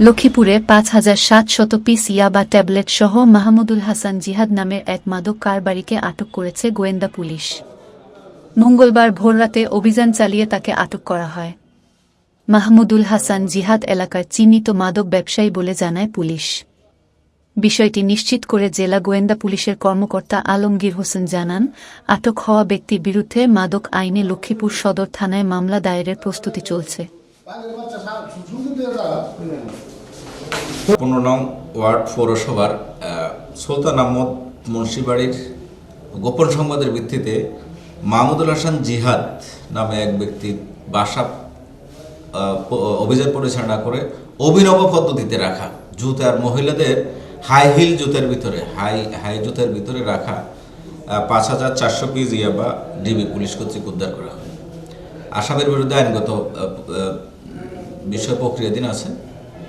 লক্ষ্মীপুরে পাঁচ হাজার সাতশত পিস ইয়াবা ট্যাবলেট সহ মাহমুদুল হাসান জিহাদ নামের এক মাদক কারবারিকে আটক করেছে গোয়েন্দা পুলিশ। মঙ্গলবার ভোররাতে অভিযান চালিয়ে তাকে আটক করা হয়। মাহমুদুল হাসান জিহাদ এলাকার চিহ্নিত মাদক ব্যবসায়ী বলে জানায় পুলিশ। বিষয়টি নিশ্চিত করে জেলা গোয়েন্দা পুলিশের কর্মকর্তা আলমগীর হোসেন জানান, আটক হওয়া ব্যক্তির বিরুদ্ধে মাদক আইনে লক্ষ্মীপুর সদর থানায় মামলা দায়েরের প্রস্তুতি চলছে। পনেরো নং ওয়ার্ড পৌরসভার সুলতান আহমদ মুন্সিবাড়ির গোপন সংবাদের ভিত্তিতে মাহমুদুল হাসান জিহাদ নামে এক ব্যক্তি বাসা অভিযান পরিচালনা করে অভিনব পদ্ধতিতে রাখা। জুতার মহিলাদের হাই হিল জুতার ভিতরে হাই হাই জুতার ভিতরে রাখা পাঁচ হাজার চারশো পিস ইয়াবা ডিবি পুলিশ কর্তৃক উদ্ধার করা হয়। আসামের বিরুদ্ধে আইনগত বিষয় প্রক্রিয়াধীন আছে।